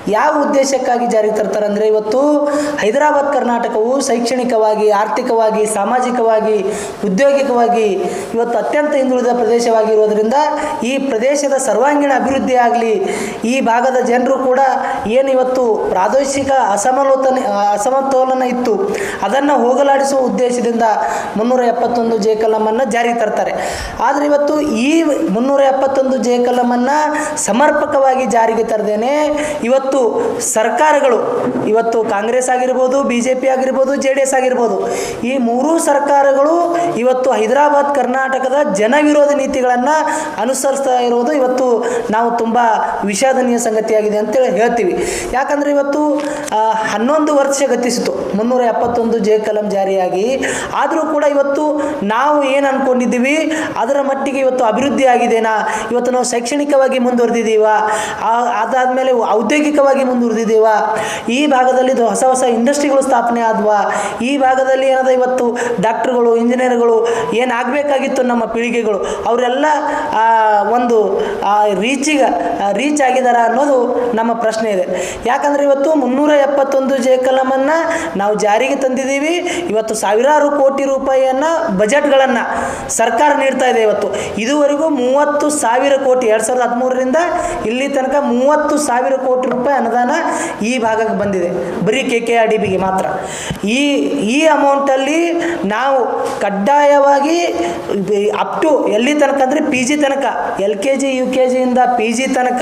ಯಾವ ಉದ್ದೇಶಕ್ಕಾಗಿ ಜಾರಿಗೆ ತರ್ತಾರೆ ಅಂದರೆ ಇವತ್ತು ಹೈದರಾಬಾದ್ ಕರ್ನಾಟಕವು ಶೈಕ್ಷಣಿಕವಾಗಿ, ಆರ್ಥಿಕವಾಗಿ, ಸಾಮಾಜಿಕವಾಗಿ, ಉದ್ಯೋಗಿಕವಾಗಿ ಇವತ್ತು ಅತ್ಯಂತ ಹಿಂದುಳಿದ ಪ್ರದೇಶವಾಗಿರುವುದರಿಂದ ಈ ಪ್ರದೇಶದ ಸರ್ವಾಂಗೀಣ ಅಭಿವೃದ್ಧಿ ಆಗಲಿ, ಈ ಭಾಗದ ಜನರು ಕೂಡ ಏನು ಇವತ್ತು ಪ್ರಾದೇಶಿಕ ಅಸಮಲೋತನ, ಅಸಮತೋಲನ ಇತ್ತು ಅದನ್ನು ಹೋಗಲಾಡಿಸುವ ಉದ್ದೇಶದಿಂದ ಮುನ್ನೂರ ಎಪ್ಪತ್ತೊಂದು ಜೆ ಕಲಮನ್ನು ಜಾರಿಗೆ ತರ್ತಾರೆ. ಆದರೆ ಇವತ್ತು ಈ ಮುನ್ನೂರ ಎಪ್ಪತ್ತೊಂದು ಜೆ ಕಲಮನ್ನು ಸಮರ್ಪಕವಾಗಿ ಜಾರಿಗೆ ತರದೇನೆ ಇವತ್ತು ಸರ್ಕಾರಗಳು, ಇವತ್ತು ಕಾಂಗ್ರೆಸ್ ಆಗಿರ್ಬೋದು ಬಿ ಜೆ ಪಿ ಆಗಿರ್ಬೋದು, ಜೆ ಡಿ ಆಗಿರ್ಬೋದು, ಈ ಮೂರೂ ಸರ್ಕಾರಗಳು ಇವತ್ತು ಹೈದರಾಬಾದ್, ಕರ್ನಾಟಕದ ಜನವಿರೋಧಿ ನೀತಿಗಳನ್ನು ಅನುಸರಿಸ್ತಾ ಇರೋದು ಇವತ್ತು ನಾವು ತುಂಬ ವಿಷಾದನೀಯ ಸಂಗತಿಯಾಗಿದೆ ಅಂತೇಳಿ ಹೇಳ್ತೀವಿ. ಯಾಕಂದರೆ ಇವತ್ತು ಹನ್ನೊಂದು ವರ್ಷ ಗತಿಸಿತು. ಮುನ್ನೂರ ಎಪ್ಪತ್ತೊಂದು ಜೆ ಕಲಂ ಜಾರಿಯಾಗಿ ಆದರೂ ಕೂಡ ಇವತ್ತು ನಾವು ಏನು ಅಂದ್ಕೊಂಡಿದ್ದೀವಿ ಅದರ ಮಟ್ಟಿಗೆ ಇವತ್ತು ಅಭಿವೃದ್ಧಿ ಆಗಿದೆನಾ? ಇವತ್ತು ನಾವು ಶೈಕ್ಷಣಿಕವಾಗಿ ಮುಂದುವರೆದಿದ್ದೀವ? ಅದಾದಮೇಲೆ ಔದ್ಯೋಗಿಕವಾಗಿ ಮುಂದುವರೆದಿದ್ದೀವ? ಈ ಭಾಗದಲ್ಲಿ ಹೊಸ ಹೊಸ ಇಂಡಸ್ಟ್ರಿಗಳು ಸ್ಥಾಪನೆ ಆದ್ವಾ? ಈ ಭಾಗದಲ್ಲಿ ಏನದ ಇವತ್ತು ಡಾಕ್ಟ್ರುಗಳು, ಇಂಜಿನಿಯರ್ಗಳು ಏನಾಗಬೇಕಾಗಿತ್ತು ನಮ್ಮ ಪೀಳಿಗೆಗಳು? ಅವರೆಲ್ಲ ಒಂದು ರೀಚಿಗೆ ರೀಚ್ ಆಗಿದಾರ ಅನ್ನೋದು ನಮ್ಮ ಪ್ರಶ್ನೆ ಇದೆ. ಯಾಕಂದರೆ ಇವತ್ತು ಮುನ್ನೂರ ಎಪ್ಪತ್ತೊಂದು ಜೆ ಕಲಮನ್ನು ನಾವು ಜಾರಿಗೆ ತಂದಿದ್ದೀವಿ. ಇವತ್ತು ಸಾವಿರಾರು ಕೋಟಿ ರೂಪಾಯಿಯನ್ನು ಬಜೆಟ್ಗಳನ್ನು ಸರ್ಕಾರ ನೀಡ್ತಾ ಇದೆ ಇವತ್ತು. ಇದುವರೆಗೂ ಮೂವತ್ತು ಸಾವಿರ ಕೋಟಿ, ಎರಡು ಸಾವಿರದ ಹದಿಮೂರರಿಂದ ಇಲ್ಲಿ ತನಕ ಮೂವತ್ತು ಸಾವಿರ ಕೋಟಿ ರೂಪಾಯಿ ಅನುದಾನ ಈ ಭಾಗಕ್ಕೆ ಬಂದಿದೆ. ಬರೀ ಕೆ ಕೆ ಆರ್ ಡಿ ಬಿಗೆ ಮಾತ್ರ. ಈ ಈ ಅಮೌಂಟಲ್ಲಿ ನಾವು ಕಡ್ಡಾಯವಾಗಿ ಅಪ್ ಟು ಎಲ್ಲಿ ತನಕ ಅಂದರೆ ಪಿ ಜಿ ತನಕ, L K G, U K ಜಿಯಿಂದ P G ತನಕ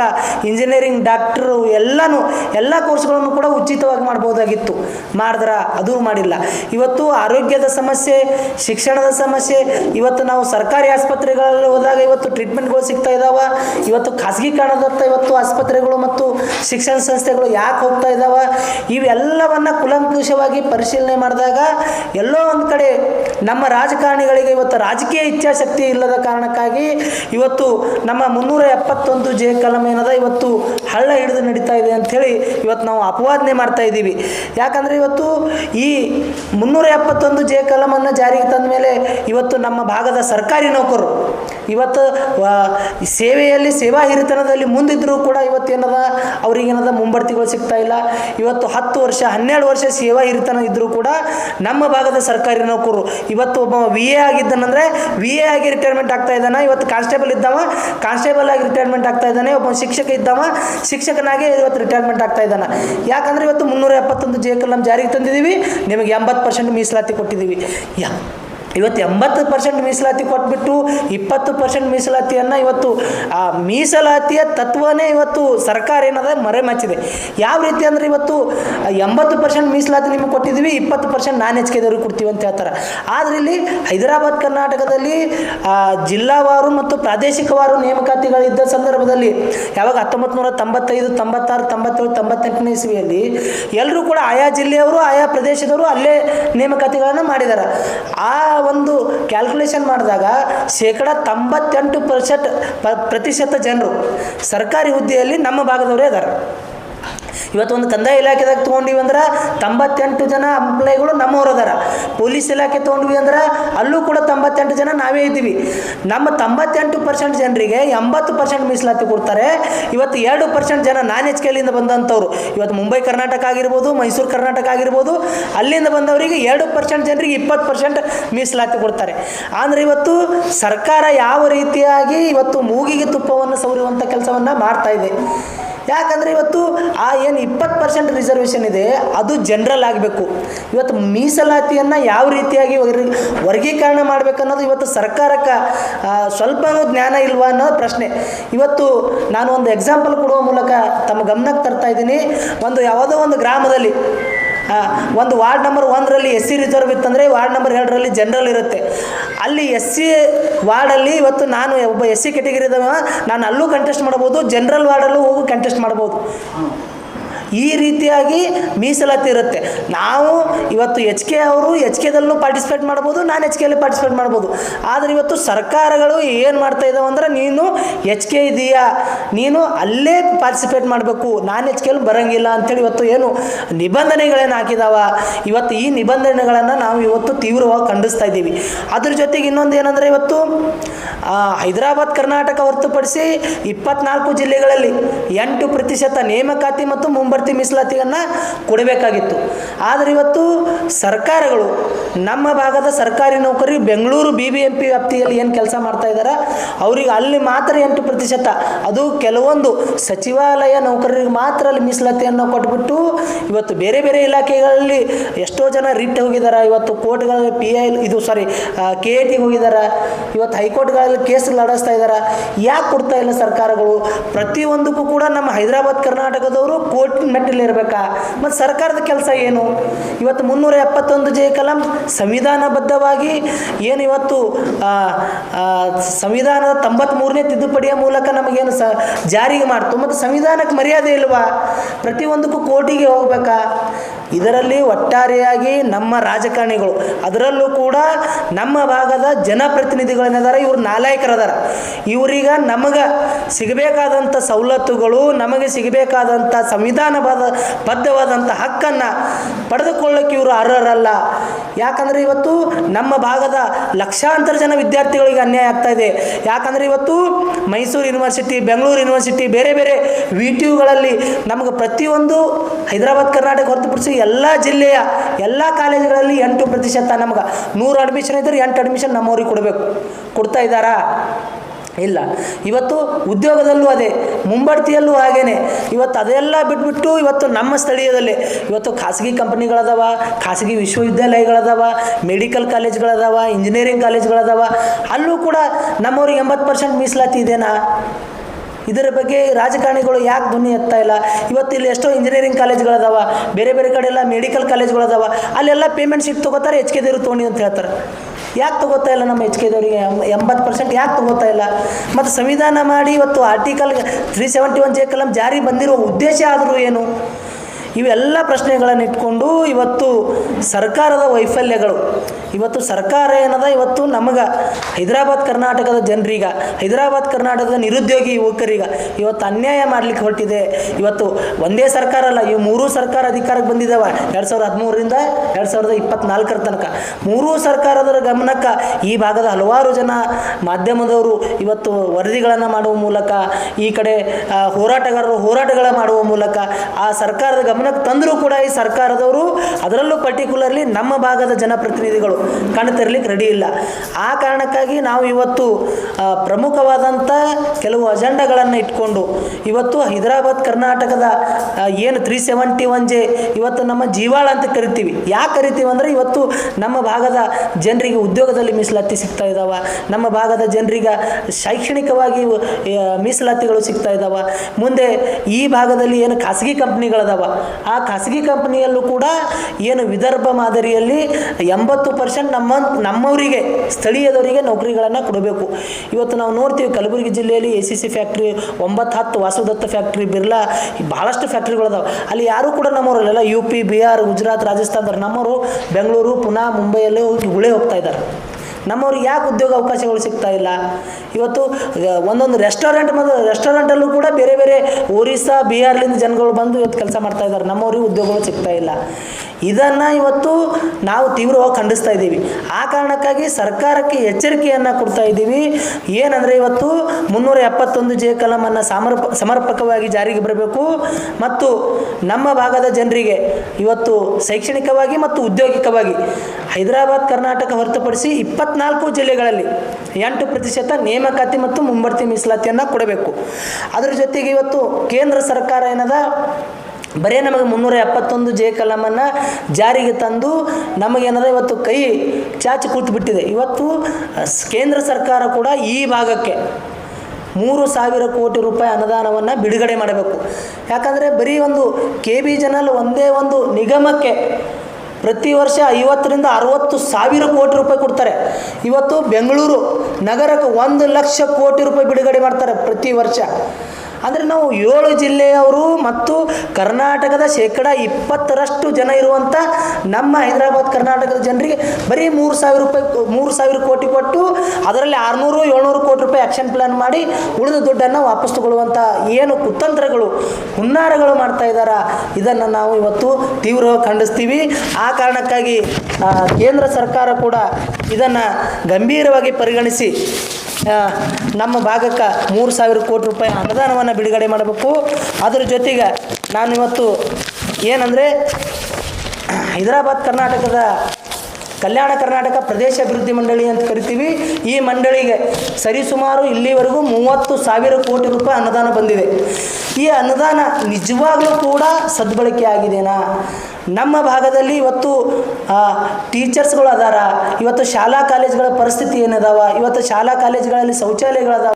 ಇಂಜಿನಿಯರಿಂಗ್ ಡಾಕ್ಟ್ರು ಎಲ್ಲನೂ, ಎಲ್ಲ ಕೋರ್ಸ್ಗಳನ್ನು ಕೂಡ ಉಚಿತವಾಗಿ ಮಾಡ್ಬೋದಾಗಿತ್ತು. ಮಾಡಿದ್ರ ಅದೂ ಮಾಡಿಲ್ಲ. ಇವತ್ತು ಆರೋಗ್ಯದ ಸಮಸ್ಯೆ, ಶಿಕ್ಷಣದ ಸಮಸ್ಯೆ, ಇವತ್ತು ನಾವು ಸರ್ಕಾರಿ ಆಸ್ಪತ್ರೆಗಳಲ್ಲಿ ಹೋದಾಗ ಇವತ್ತು ಟ್ರೀಟ್ಮೆಂಟ್ಗಳು ಸಿಗ್ತಾ ಇದ್ದಾವ ಇವತ್ತು ಖಾಸಗಿ ಖಾಸಗೀಕರಣದತ್ತ ಇವತ್ತು ಆಸ್ಪತ್ರೆಗಳು ಮತ್ತು ಶಿಕ್ಷಣ ಸಂಸ್ಥೆಗಳು ಯಾಕೆ ಹೋಗ್ತಾ ಇದ್ದಾವ ಇವೆಲ್ಲವನ್ನು ಕುಲಂಕುಷವಾಗಿ ಪರಿಶೀಲನೆ ಮಾಡಿದಾಗ ಎಲ್ಲೋ ಒಂದು ಕಡೆ ನಮ್ಮ ರಾಜಕಾರಣಿಗಳಿಗೆ ಇವತ್ತು ರಾಜಕೀಯ ಇಚ್ಛಾಶಕ್ತಿ ಇಲ್ಲದ ಕಾರಣಕ್ಕಾಗಿ ಇವತ್ತು ನಮ್ಮ ಮುನ್ನೂರ ಎಪ್ಪತ್ತೊಂದು ಜೆ ಕಲಂ ಏನದ ಇವತ್ತು ಹಳ್ಳ ಹಿಡಿದು ನಡೀತಾ ಇದೆ ಅಂಥೇಳಿ ಇವತ್ತು ನಾವು ಅಪವಾದನೆ ಮಾಡ್ತಾ ಇದ್ದೀವಿ. ಯಾಕಂದರೆ ಇವತ್ತು ಈ ಮುನ್ನೂರ ಎಪ್ಪತ್ತೊಂದು ಜೆ ಕಲಮನ್ನು ಜಾರಿಗೆ ತಂದ ಮೇಲೆ ಇವತ್ತು ನಮ್ಮ ಭಾಗದ ಸರ್ಕಾರಿ ನೌಕರರು ಇವತ್ತು ಸೇವೆಯಲ್ಲಿ ಸೇವಾ ಹಿರಿತನದಲ್ಲಿ ಮುಂದಿದ್ದರೂ ಕೂಡ ಇವತ್ತೇನದ, ಅವ್ರಿಗೇನದ ಮುಂಬಡ್ತಿಗಳು ಸಿಗ್ತಾ ಇಲ್ಲ. ಇವತ್ತು ಹತ್ತು ವರ್ಷ, ಹನ್ನೆರಡು ವರ್ಷ ಸೇವಾ ಹಿರಿತನ ಇದ್ದರೂ ಕೂಡ ನಮ್ಮ ಭಾಗದ ಸರ್ಕಾರಿ ನೌಕರರು, ಇವತ್ತು ಒಬ್ಬ ವಿ ಎ ಆಗಿದ್ದಾನಂದರೆ ವಿ ಎ ಆಗಿ ರಿಟೈರ್ಮೆಂಟ್ ಆಗ್ತಾ ಇದ್ದಾನೆ. ಇವತ್ತು ಕಾನ್ಸ್ಟೇಬಲ್ ಇದ್ದಾವ. ಕಾನ್ಸ್ಟೇಬಲ್ ಆಗಿ ರಿಟೈರ್ಮೆಂಟ್ ಆಗ್ತಾ ಇದ್ದಾನೆ. ಒಬ್ಬ ಶಿಕ್ಷಕ ಇದ್ದಾವ. ಶಿಕ್ಷಕನಾಗಿ ಇವತ್ತು ರಿಟೈರ್ಮೆಂಟ್ ಆಗ್ತಾ ಇದ್ದಾನೆ. ಯಾಕಂದರೆ ಇವತ್ತು ಮುನ್ನೂರ ಎಪ್ಪತ್ತೊಂದು ಜೆ ಕಲಂ ಜಾರಿಗೆ ತಂದಿದ್ದೀವಿ. ನಿಮಗೆ ಎಂಬತ್ತು ಪರ್ಸೆಂಟ್ ಮೀಸಲಾತಿ ಕೊಟ್ಟಿದ್ದೀವಿ. ಯಾ ಇವತ್ತು ಎಂಬತ್ತು ಪರ್ಸೆಂಟ್ ಮೀಸಲಾತಿ ಕೊಟ್ಬಿಟ್ಟು ಇಪ್ಪತ್ತು ಪರ್ಸೆಂಟ್ ಮೀಸಲಾತಿಯನ್ನು ಇವತ್ತು, ಆ ಮೀಸಲಾತಿಯ ತತ್ವನೇ ಇವತ್ತು ಸರ್ಕಾರ ಏನದ? ಮರೆಮಚ್ಚಿದೆ ಯಾವ ರೀತಿ ಅಂದರೆ ಇವತ್ತು ಎಂಬತ್ತು ಪರ್ಸೆಂಟ್ ಮೀಸಲಾತಿ ನಿಮಗೆ ಕೊಟ್ಟಿದ್ದೀವಿ, ಇಪ್ಪತ್ತು ಪರ್ಸೆಂಟ್ ನಾನ್ ಹೆಚ್ಕೆದವ್ರಿಗೆ ಕೊಡ್ತೀವಿ ಅಂತ ಹೇಳ್ತಾರೆ. ಆದರೆ ಇಲ್ಲಿ ಹೈದರಾಬಾದ್ ಕರ್ನಾಟಕದಲ್ಲಿ ಜಿಲ್ಲಾವಾರು ಮತ್ತು ಪ್ರಾದೇಶಿಕವಾರು ನೇಮಕಾತಿಗಳಿದ್ದ ಸಂದರ್ಭದಲ್ಲಿ ಯಾವಾಗ ಹತ್ತೊಂಬತ್ತು ನೂರ ತೊಂಬತ್ತೈದು ತೊಂಬತ್ತಾರು, ತೊಂಬತ್ತೇಳು, ತೊಂಬತ್ತೆಂಟನೇ ಇಸ್ವಿಯಲ್ಲಿ ಎಲ್ಲರೂ ಕೂಡ ಆಯಾ ಜಿಲ್ಲೆಯವರು, ಆಯಾ ಪ್ರದೇಶದವರು ಅಲ್ಲೇ ನೇಮಕಾತಿಗಳನ್ನು ಮಾಡಿದ್ದಾರೆ ಆ ಒಂದು ಕ್ಯಾಲ್ಕುಲೇಷನ್ ಮಾಡಿದಾಗ ಶೇಕಡ ತೊಂಬತ್ತೆಂಟು ಪರ್ಸೆಂಟ್ ಪ್ರತಿಶತ ಜನರು ಸರ್ಕಾರಿ ಹುದ್ದೆಯಲ್ಲಿ ನಮ್ಮ ಭಾಗದವರೇ ಇದ್ದಾರೆ. ಇವತ್ತು ಒಂದು ಕಂದಾಯ ಇಲಾಖೆದಾಗ ತೊಗೊಂಡಿವಿ ಅಂದ್ರೆ ತೊಂಬತ್ತೆಂಟು ಜನ ಎಂಪ್ಲಾಯಿಗಳು ನಮ್ಮವ್ರು ಅದಾರ ಪೊಲೀಸ್ ಇಲಾಖೆ ತೊಗೊಂಡ್ವಿ ಅಂದ್ರೆ ಅಲ್ಲೂ ಕೂಡ ತೊಂಬತ್ತೆಂಟು ಜನ ನಾವೇ ಇದ್ದೀವಿ. ನಮ್ಮ ತೊಂಬತ್ತೆಂಟು ಪರ್ಸೆಂಟ್ ಜನರಿಗೆ ಎಂಬತ್ತು ಪರ್ಸೆಂಟ್ ಮೀಸಲಾತಿ ಕೊಡ್ತಾರೆ. ಇವತ್ತು ಎರಡು ಪರ್ಸೆಂಟ್ ಜನ ನಾನ್ ಎಚ್ ಕೆಲಿಂದ ಬಂದಂಥವ್ರು. ಇವತ್ತು ಮುಂಬೈ ಕರ್ನಾಟಕ ಆಗಿರ್ಬೋದು, ಮೈಸೂರು ಕರ್ನಾಟಕ ಆಗಿರ್ಬೋದು, ಅಲ್ಲಿಂದ ಬಂದವರಿಗೆ ಎರಡು ಪರ್ಸೆಂಟ್ ಜನರಿಗೆ ಇಪ್ಪತ್ತು ಪರ್ಸೆಂಟ್ ಮೀಸಲಾತಿ ಕೊಡ್ತಾರೆ. ಆದರೆ ಇವತ್ತು ಸರ್ಕಾರ ಯಾವ ರೀತಿಯಾಗಿ ಇವತ್ತು ಮೂಗಿಗೆ ತುಪ್ಪವನ್ನು ಸವರುವಂಥ ಕೆಲಸವನ್ನು ಮಾಡ್ತಾ ಇದೆ? ಯಾಕಂದರೆ ಇವತ್ತು ಆ ಏನು ಇಪ್ಪತ್ತು ಪರ್ಸೆಂಟ್ ರಿಸರ್ವೇಷನ್ ಇದೆ, ಅದು ಜನರಲ್ ಆಗಬೇಕು. ಇವತ್ತು ಮೀಸಲಾತಿಯನ್ನು ಯಾವ ರೀತಿಯಾಗಿ ವರ್ಗ- ವರ್ಗೀಕರಣ ಮಾಡಬೇಕನ್ನೋದು ಇವತ್ತು ಸರ್ಕಾರಕ್ಕೆ ಸ್ವಲ್ಪವೂ ಜ್ಞಾನ ಇಲ್ವಾ ಅನ್ನೋ ಪ್ರಶ್ನೆ. ಇವತ್ತು ನಾನು ಒಂದು ಎಕ್ಸಾಂಪಲ್ ಕೊಡುವ ಮೂಲಕ ತಮ್ಮ ಗಮನಕ್ಕೆ ತರ್ತಾ ಇದ್ದೀನಿ. ಒಂದು ಯಾವುದೋ ಒಂದು ಗ್ರಾಮದಲ್ಲಿ ಒಂದು ವಾರ್ಡ್ ನಂಬರ್ ಒಂದರಲ್ಲಿ ಎಸ್ ಸಿ ರಿಸರ್ವ್ ಇತ್ತಂದರೆ ವಾರ್ಡ್ ನಂಬರ್ ಎರಡರಲ್ಲಿ ಜನರಲ್ ಇರುತ್ತೆ. ಅಲ್ಲಿ ಎಸ್ ಸಿ ವಾರ್ಡಲ್ಲಿ ಇವತ್ತು ನಾನು ಒಬ್ಬ ಎಸ್ ಸಿ ಕೆಟಗಿರಿದವ ನಾನು ಅಲ್ಲೂ ಕಂಟೆಸ್ಟ್ ಮಾಡ್ಬೋದು ಜನರಲ್ ವಾರ್ಡಲ್ಲೂ ಹೋಗಿ ಕಂಟೆಸ್ಟ್ ಮಾಡ್ಬೋದು ಈ ರೀತಿಯಾಗಿ ಮೀಸಲಾತಿ ಇರುತ್ತೆ. ನಾವು ಇವತ್ತು ಎಚ್ ಕೆ ಅವರು ಎಚ್ ಕೆದಲ್ಲೂ ಪಾರ್ಟಿಸಿಪೇಟ್ ಮಾಡ್ಬೋದು, ನಾನು ಎಚ್ ಕೆಯಲ್ಲಿ ಪಾರ್ಟಿಸಿಪೇಟ್ ಮಾಡ್ಬೋದು. ಆದರೆ ಇವತ್ತು ಸರ್ಕಾರಗಳು ಏನು ಮಾಡ್ತಾ ಇದ್ದಾವೆ ಅಂದ್ರೆ ನೀನು ಎಚ್ ಕೆ ಇದೆಯಾ? ನೀನು ಅಲ್ಲೇ ಪಾರ್ಟಿಸಿಪೇಟ್ ಮಾಡಬೇಕು. ನಾನು ಎಚ್ ಕೆಲ್ಲಿ ಬರೋಂಗಿಲ್ಲ ಅಂಥೇಳಿ ಇವತ್ತು ಏನು ನಿಬಂಧನೆಗಳೇನು ಹಾಕಿದಾವ? ಇವತ್ತು ಈ ನಿಬಂಧನೆಗಳನ್ನು ನಾವು ಇವತ್ತು ತೀವ್ರವಾಗಿ ಖಂಡಿಸ್ತಾ ಇದ್ದೀವಿ. ಅದ್ರ ಜೊತೆಗೆ ಇನ್ನೊಂದು ಏನಂದರೆ ಇವತ್ತು ಹೈದರಾಬಾದ್, ಕರ್ನಾಟಕ ಹೊರತುಪಡಿಸಿ ಇಪ್ಪತ್ನಾಲ್ಕು ಜಿಲ್ಲೆಗಳಲ್ಲಿ ಎಂಟು ಪ್ರತಿಶತ ನೇಮಕಾತಿ ಮತ್ತು ಮುಂಬಡ್ತಿ ಮೀಸಲಾತಿಯನ್ನು ಕೊಡಬೇಕಾಗಿತ್ತು. ಆದರೆ ಇವತ್ತು ಸರ್ಕಾರಗಳು, ನಮ್ಮ ಭಾಗದ ಸರ್ಕಾರಿ ನೌಕರಿ Bengaluru B B M P ವ್ಯಾಪ್ತಿಯಲ್ಲಿ ಏನು ಕೆಲಸ ಮಾಡ್ತಾ ಇದ್ದಾರೆ ಅವ್ರಿಗೆ ಅಲ್ಲಿ ಮಾತ್ರ ಎಂಟು ಪ್ರತಿಶತ. ಅದು ಕೆಲವೊಂದು ಸಚಿವಾಲಯ ನೌಕರರಿಗೆ ಮಾತ್ರ ಅಲ್ಲಿ ಮೀಸಲಾತಿಯನ್ನು ಕೊಟ್ಬಿಟ್ಟು ಇವತ್ತು ಬೇರೆ ಬೇರೆ ಇಲಾಖೆಗಳಲ್ಲಿ ಎಷ್ಟೋ ಜನ ರಿಟ್ ಹೋಗಿದ್ದಾರೆ ಇವತ್ತು ಕೋರ್ಟ್ಗಳಲ್ಲಿ ಪಿ ಐ ಇದು ಸಾರಿ ಕೆ ಎ ಟಿಗೆ ಹೋಗಿದ್ದಾರೆ ಇವತ್ತು ಹೈಕೋರ್ಟ್ಗಳಲ್ಲಿ ಕೇಸ್ ನಡೆಸ್ತಾ ಇದ್ದಾರೆ ಯಾಕೆ ಕೊಡ್ತಾ ಇಲ್ಲ ಸರ್ಕಾರಗಳು? ಪ್ರತಿಯೊಂದಕ್ಕೂ ಕೂಡ ನಮ್ಮ ಹೈದರಾಬಾದ್ ಕರ್ನಾಟಕದವರು ಕೋರ್ಟ್ ಮೆಟ್ಟಲ್ಲಿ ಇರಬೇಕಾ? ಮತ್ತು ಸರ್ಕಾರದ ಕೆಲಸ ಏನು? ಇವತ್ತು ಮುನ್ನೂರ ಎಪ್ಪತ್ತೊಂದು ಜೆ ಕಲಂ ಸಂವಿಧಾನಬದ್ಧವಾಗಿ ಏನು ಇವತ್ತು ಸಂವಿಧಾನದ ತೊಂಬತ್ತ್ಮೂರನೇ ತಿದ್ದುಪಡಿಯ ಮೂಲಕ ನಮಗೇನು ಸ, ಜಾರಿಗೆ ಮಾಡ್ತು? ಮತ್ತು ಸಂವಿಧಾನಕ್ಕೆ ಮರ್ಯಾದೆ ಇಲ್ವಾ? ಪ್ರತಿಯೊಂದಕ್ಕೂ ಕೋರ್ಟಿಗೆ ಹೋಗ್ಬೇಕಾ? ಇದರಲ್ಲಿ ಒಟ್ಟಾರೆಯಾಗಿ ನಮ್ಮ ರಾಜಕಾರಣಿಗಳು, ಅದರಲ್ಲೂ ಕೂಡ ನಮ್ಮ ಭಾಗದ ಜನಪ್ರತಿನಿಧಿಗಳೇನದಾರ ಇವರು ನಾಲಾಯಕರದಾರ. ಇವ್ರೀಗ ನಮಗೆ ಸಿಗಬೇಕಾದಂಥ ಸವಲತ್ತುಗಳು, ನಮಗೆ ಸಿಗಬೇಕಾದಂಥ ಸಂವಿಧಾನಬದ್ಧ, ಬದ್ಧವಾದಂಥ ಹಕ್ಕನ್ನು ಪಡೆದುಕೊಳ್ಳೋಕೆ ಇವರು ಅರ್ಹರಲ್ಲ. ಯಾಕಂದರೆ ಇವತ್ತು ನಮ್ಮ ಭಾಗದ ಲಕ್ಷಾಂತರ ಜನ ವಿದ್ಯಾರ್ಥಿಗಳಿಗೆ ಅನ್ಯಾಯ ಆಗ್ತಾ ಇದೆ. ಯಾಕಂದರೆ ಇವತ್ತು ಮೈಸೂರು ಯೂನಿವರ್ಸಿಟಿ, ಬೆಂಗಳೂರು ಯೂನಿವರ್ಸಿಟಿ, ಬೇರೆ ಬೇರೆ ವಿ ಟಿ ಯುಗಳಲ್ಲಿ ನಮಗೆ ಪ್ರತಿಯೊಂದು ಹೈದರಾಬಾದ್, ಕರ್ನಾಟಕ ಹೊರತುಪಡಿಸಿ ಎಲ್ಲ ಜಿಲ್ಲೆಯ ಎಲ್ಲ ಕಾಲೇಜುಗಳಲ್ಲಿ ಎಂಟು ಪ್ರತಿಶತ ನಮ್ಗೆ. ನೂರು ಅಡ್ಮಿಷನ್ ಇದ್ದರೆ ಎಂಟು ಅಡ್ಮಿಷನ್ ನಮ್ಮವ್ರಿಗೆ ಕೊಡಬೇಕು. ಕೊಡ್ತಾ ಇದ್ದಾರಾ? ಇಲ್ಲ. ಇವತ್ತು ಉದ್ಯೋಗದಲ್ಲೂ ಅದೇ, ಮುಂಬಡ್ತಿಯಲ್ಲೂ ಹಾಗೇನೆ. ಇವತ್ತು ಅದೆಲ್ಲ ಬಿಟ್ಬಿಟ್ಟು ಇವತ್ತು ನಮ್ಮ ಸ್ಥಳೀಯದಲ್ಲಿ ಇವತ್ತು ಖಾಸಗಿ ಕಂಪ್ನಿಗಳದಾವ, ಖಾಸಗಿ ವಿಶ್ವವಿದ್ಯಾಲಯಗಳದಾವ, ಮೆಡಿಕಲ್ ಕಾಲೇಜ್ಗಳದಾವ, ಇಂಜಿನಿಯರಿಂಗ್ ಕಾಲೇಜ್ಗಳದಾವ, ಅಲ್ಲೂ ಕೂಡ ನಮ್ಮವ್ರಿಗೆ ಎಂಬತ್ತು ಪರ್ಸೆಂಟ್ ಮೀಸಲಾತಿ ಇದೆನಾ? ಇದರ ಬಗ್ಗೆ ರಾಜಕಾರಣಿಗಳು ಯಾಕೆ ಧ್ವನಿ ಎತ್ತಾ ಇಲ್ಲ? ಇವತ್ತು ಇಲ್ಲಿ ಎಷ್ಟೋ ಇಂಜಿನಿಯರಿಂಗ್ ಕಾಲೇಜ್ಗಳದಾವ ಬೇರೆ ಬೇರೆ ಕಡೆ ಎಲ್ಲ ಮೆಡಿಕಲ್ ಕಾಲೇಜ್ಗಳದಾವ ಅಲ್ಲೆಲ್ಲ ಪೇಮೆಂಟ್ ಶೀಟ್ ತೊಗೋತಾರೆ ಎಚ್ ಕೆ ದೇವ್ರು ಅಂತ ಹೇಳ್ತಾರೆ. ಯಾಕೆ ತೊಗೋತಾ ಇಲ್ಲ ನಮ್ಮ ಎಚ್ ಕೆ ದೇವರಿಗೆ? ಎಂಬತ್ತು ಪರ್ಸೆಂಟ್ ಯಾಕೆ ತೊಗೋತಾ ಇಲ್ಲ? ಮತ್ತು ಸಂವಿಧಾನ ಮಾಡಿ ಇವತ್ತು article three seventy one J ಕಲಂ ಜಾರಿ ಬಂದಿರೋ ಉದ್ದೇಶ ಆದರೂ ಏನು? ಇವೆಲ್ಲ ಪ್ರಶ್ನೆಗಳನ್ನು ಇಟ್ಕೊಂಡು ಇವತ್ತು ಸರ್ಕಾರದ ವೈಫಲ್ಯಗಳು. ಇವತ್ತು ಸರ್ಕಾರ ಏನದ? ಇವತ್ತು ನಮಗೆ ಹೈದರಾಬಾದ್ ಕರ್ನಾಟಕದ ಜನರಿಗ, ಹೈದರಾಬಾದ್ ಕರ್ನಾಟಕದ ನಿರುದ್ಯೋಗಿ ಯುವಕರಿಗ ಇವತ್ತು ಅನ್ಯಾಯ ಮಾಡಲಿಕ್ಕೆ ಹೊರಟಿದೆ. ಇವತ್ತು ಒಂದೇ ಸರ್ಕಾರ ಅಲ್ಲ ಇವು ಮೂರೂ ಸರ್ಕಾರ ಅಧಿಕಾರಕ್ಕೆ ಬಂದಿದ್ದಾವೆ ಎರಡು ಸಾವಿರದ ಹದಿಮೂರರಿಂದ ಎರಡು ಸಾವಿರದ ಇಪ್ಪತ್ನಾಲ್ಕರ ತನಕ. ಮೂರೂ ಸರ್ಕಾರದ ಗಮನಕ್ಕೆ ಈ ಭಾಗದ ಹಲವಾರು ಜನ ಮಾಧ್ಯಮದವರು ಇವತ್ತು ವರದಿಗಳನ್ನು ಮಾಡುವ ಮೂಲಕ, ಈ ಕಡೆ ಹೋರಾಟಗಾರರು ಹೋರಾಟಗಳ ಮಾಡುವ ಮೂಲಕ ಆ ಸರ್ಕಾರದ ಗಮನಕ್ಕೆ ತಂದರೂ ಕೂಡ ಈ ಸರ್ಕಾರದವರು ಅದರಲ್ಲೂ ಪರ್ಟಿಕ್ಯುಲರ್ಲಿ ನಮ್ಮ ಭಾಗದ ಜನಪ್ರತಿನಿಧಿಗಳು ಕಣ್ಣು ತೆರಲಿಕ್ಕೆ ರೆಡಿ ಇಲ್ಲ. ಆ ಕಾರಣಕ್ಕಾಗಿ ನಾವು ಇವತ್ತು ಪ್ರಮುಖವಾದಂಥ ಕೆಲವು ಅಜೆಂಡಾಗಳನ್ನು ಇಟ್ಕೊಂಡು ಇವತ್ತು ಹೈದರಾಬಾದ್, ಕರ್ನಾಟಕದ ಏನು ತ್ರೀ ಸೆವೆಂಟಿ ಒನ್ ಜೆ ಇವತ್ತು ನಮ್ಮ ಜೀವಾಳ ಅಂತ ಕರಿತೀವಿ. ಯಾಕೆ ಕರಿತೀವಿ ಅಂದರೆ ಇವತ್ತು ನಮ್ಮ ಭಾಗದ ಜನರಿಗೆ ಉದ್ಯೋಗದಲ್ಲಿ ಮೀಸಲಾತಿ ಸಿಗ್ತಾ ಇದ್ದಾವೆ ನಮ್ಮ ಭಾಗದ ಜನರಿಗೆ ಶೈಕ್ಷಣಿಕವಾಗಿ ಮೀಸಲಾತಿಗಳು ಸಿಗ್ತಾ ಇದ್ದಾವೆ ಮುಂದೆ ಈ ಭಾಗದಲ್ಲಿ ಏನು ಖಾಸಗಿ ಕಂಪ್ನಿಗಳದಾವ. ಆ ಖಾಸಗಿ ಕಂಪ್ನಿಯಲ್ಲೂ ಕೂಡ ಏನು ವಿದರ್ಭ ಮಾದರಿಯಲ್ಲಿ ಎಂಬತ್ತು ಪರ್ಸೆಂಟ್ ನಮ್ಮ ನಮ್ಮವರಿಗೆ, ಸ್ಥಳೀಯದವರಿಗೆ ನೌಕರಿಗಳನ್ನು ಕೊಡಬೇಕು. ಇವತ್ತು ನಾವು ನೋಡ್ತೀವಿ, ಕಲಬುರಗಿ ಜಿಲ್ಲೆಯಲ್ಲಿ ಎ ಸಿ ಸಿ ಫ್ಯಾಕ್ಟ್ರಿ ಒಂಬತ್ತು ಹತ್ತು ವಾಸುದತ್ತ ಫ್ಯಾಕ್ಟ್ರಿ ಬಿರ್ಲಾ ಭಾಳಷ್ಟು ಫ್ಯಾಕ್ಟ್ರಿಗಳದಾವೆ ಅಲ್ಲಿ ಯಾರೂ ಕೂಡ ನಮ್ಮವರಲ್ಲ ಯು ಪಿ ಬಿಹಾರ್ ಗುಜರಾತ್, ರಾಜಸ್ಥಾನದವ್ರು. ನಮ್ಮವರು ಬೆಂಗಳೂರು, ಪುನಃ, ಮುಂಬೈಯಲ್ಲಿ ಹೋಗಿ ಗುಳೆ ಹೋಗ್ತಾ ಇದ್ದಾರೆ. ನಮ್ಮವ್ರಿಗೆ ಯಾಕೆ ಉದ್ಯೋಗ ಅವಕಾಶಗಳು ಸಿಗ್ತಾ ಇಲ್ಲ? ಇವತ್ತು ಒಂದೊಂದು ರೆಸ್ಟೋರೆಂಟ್ ಮತ್ತು ರೆಸ್ಟೋರೆಂಟಲ್ಲೂ ಕೂಡ ಬೇರೆ ಬೇರೆ ಒರಿಸ್ಸಾ, ಬಿಹಾರ್ಲಿಂದ ಜನಗಳು ಬಂದು ಇವತ್ತು ಕೆಲಸ ಮಾಡ್ತಾ ಇದ್ದಾರೆ. ನಮ್ಮವ್ರಿಗೆ ಉದ್ಯೋಗಗಳು ಸಿಗ್ತಾ ಇಲ್ಲ. ಇದನ್ನು ಇವತ್ತು ನಾವು ತೀವ್ರವಾಗಿ ಖಂಡಿಸ್ತಾ ಇದ್ದೀವಿ. ಆ ಕಾರಣಕ್ಕಾಗಿ ಸರ್ಕಾರಕ್ಕೆ ಎಚ್ಚರಿಕೆಯನ್ನು ಕೊಡ್ತಾ ಇದ್ದೀವಿ. ಏನಂದರೆ ಇವತ್ತು ಮುನ್ನೂರ ಎಪ್ಪತ್ತೊಂದು ಜೆ ಕಲಮನ್ನು ಸಮರ್ಪ, ಸಮರ್ಪಕವಾಗಿ ಜಾರಿಗೆ ಬರಬೇಕು. ಮತ್ತು ನಮ್ಮ ಭಾಗದ ಜನರಿಗೆ ಇವತ್ತು ಶೈಕ್ಷಣಿಕವಾಗಿ ಮತ್ತು ಉದ್ಯೋಗಿಕವಾಗಿ ಹೈದರಾಬಾದ್, ಕರ್ನಾಟಕ ಹೊರತುಪಡಿಸಿ ಇಪ್ಪತ್ನಾಲ್ಕು ಜಿಲ್ಲೆಗಳಲ್ಲಿ ಎಂಟು ಪ್ರತಿಶತ ನೇಮಕಾತಿ ಮತ್ತು ಮುಂಬಡ್ತಿ ಮೀಸಲಾತಿಯನ್ನು ಕೊಡಬೇಕು. ಅದರ ಜೊತೆಗೆ ಇವತ್ತು ಕೇಂದ್ರ ಸರ್ಕಾರ ಏನದ? ಬರೀ ನಮಗೆ ಮುನ್ನೂರ ಎಪ್ಪತ್ತೊಂದು ಜೆ ಕಲಮನ್ನು ಜಾರಿಗೆ ತಂದು ನಮಗೇನದ ಇವತ್ತು ಕೈ ಚಾಚಿ ಕೂತು ಬಿಟ್ಟಿದೆ ಇವತ್ತು ಕೇಂದ್ರ ಸರ್ಕಾರ ಕೂಡ ಈ ಭಾಗಕ್ಕೆ ಮೂರು ಸಾವಿರ ಕೋಟಿ ರೂಪಾಯಿ ಅನುದಾನವನ್ನು ಬಿಡುಗಡೆ ಮಾಡಬೇಕು. ಯಾಕಂದರೆ ಬರೀ ಒಂದು ಕೆ ಬಿ ಜನಲ್ ಒಂದೇ ಒಂದು ನಿಗಮಕ್ಕೆ ಪ್ರತಿ ವರ್ಷ ಐವತ್ತರಿಂದ ಅರುವತ್ತು ಸಾವಿರ ಕೋಟಿ ರೂಪಾಯಿ ಕೊಡ್ತಾರೆ. ಇವತ್ತು ಬೆಂಗಳೂರು ನಗರಕ್ಕೆ ಒಂದು ಲಕ್ಷ ಕೋಟಿ ರೂಪಾಯಿ ಬಿಡುಗಡೆ ಮಾಡ್ತಾರೆ ಪ್ರತಿ ವರ್ಷ. ಅಂದರೆ ನಾವು ಏಳು ಜಿಲ್ಲೆಯವರು ಮತ್ತು ಕರ್ನಾಟಕದ ಶೇಕಡ ಇಪ್ಪತ್ತರಷ್ಟು ಜನ ಇರುವಂಥ ನಮ್ಮ ಹೈದರಾಬಾದ್ ಕರ್ನಾಟಕದ ಜನರಿಗೆ ಬರೀ ಮೂರು ಸಾವಿರ ರೂಪಾಯಿ ಮೂರು ಸಾವಿರ ಕೋಟಿ ಕೊಟ್ಟು ಅದರಲ್ಲಿ ಆರುನೂರು ಏಳ್ನೂರು ಕೋಟಿ ರೂಪಾಯಿ ಆ್ಯಕ್ಷನ್ ಪ್ಲ್ಯಾನ್ ಮಾಡಿ ಉಳಿದ ದುಡ್ಡನ್ನು ವಾಪಸ್ ತಗೊಳ್ಳುವಂಥ ಏನು ಕುತಂತ್ರಗಳು, ಹುನ್ನಾರಗಳು ಮಾಡ್ತಾ ಇದ್ದಾರ? ಇದನ್ನು ನಾವು ಇವತ್ತು ತೀವ್ರವಾಗಿ ಖಂಡಿಸ್ತೀವಿ. ಆ ಕಾರಣಕ್ಕಾಗಿ ಕೇಂದ್ರ ಸರ್ಕಾರ ಕೂಡ ಇದನ್ನು ಗಂಭೀರವಾಗಿ ಪರಿಗಣಿಸಿ ನಮ್ಮ ಭಾಗಕ್ಕೆ ಮೂರು ಸಾವಿರ ಕೋಟಿ ರೂಪಾಯಿ ಅನುದಾನವನ್ನು ಬಿಡುಗಡೆ ಮಾಡಬೇಕು. ಅದರ ಜೊತೆಗೆ ನಾನು ಇವತ್ತು ಏನಂದರೆ ಹೈದರಾಬಾದ್ ಕರ್ನಾಟಕದ ಕಲ್ಯಾಣ ಕರ್ನಾಟಕ ಪ್ರದೇಶ ಅಭಿವೃದ್ಧಿ ಮಂಡಳಿ ಅಂತ ಕರಿತೀವಿ. ಈ ಮಂಡಳಿಗೆ ಸರಿಸುಮಾರು ಇಲ್ಲಿವರೆಗೂ ಮೂವತ್ತು ಸಾವಿರ ಕೋಟಿ ರೂಪಾಯಿ ಅನುದಾನ ಬಂದಿದೆ. ಈ ಅನುದಾನ ನಿಜವಾಗ್ಲೂ ಕೂಡ ಸದ್ಬಳಕೆ ಆಗಿದೆನಾ? ನಮ್ಮ ಭಾಗದಲ್ಲಿ ಇವತ್ತು ಟೀಚರ್ಸ್ಗಳು ಅದಾರ, ಇವತ್ತು ಶಾಲಾ ಕಾಲೇಜುಗಳ ಪರಿಸ್ಥಿತಿ ಏನದಾವ, ಇವತ್ತು ಶಾಲಾ ಕಾಲೇಜುಗಳಲ್ಲಿ ಶೌಚಾಲಯಗಳದಾವ